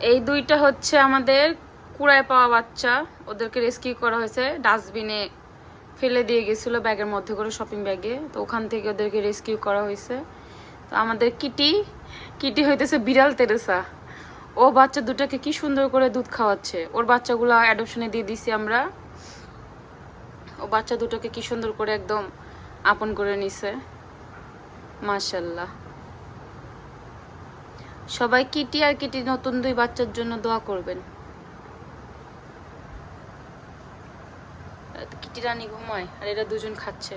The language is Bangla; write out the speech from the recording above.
এই দুইটা হচ্ছে আমাদের কুড়ায় পাওয়া বাচ্চা। ওদেরকে রেস্কিউ করা হয়েছে। ডাস্টবিনে ফেলে দিয়ে গেছিল ব্যাগের মধ্যে করে শপিং ব্যাগে তো ওখান থেকে ওদেরকে রেস্কিউ করা হয়েছে। তো আমাদের কিটি কিটি হইতেছে বিড়াল তেরেসা। ও বাচ্চা দুটাকে কি সুন্দর করে দুধ খাওয়াচ্ছে। ওর বাচ্চাগুলো অ্যাডপশনে দিয়ে দিছি আমরা। ও বাচ্চা দুটোকে কি সুন্দর করে একদম আপন করে নিছে। মাশাল্লাহ। সবাই কিটি আর কিটি নতুন দুই বাচ্চার জন্য দোয়া করবেন। কিটি রানী ঘুমায় আর এরা দুজন খাচ্ছে।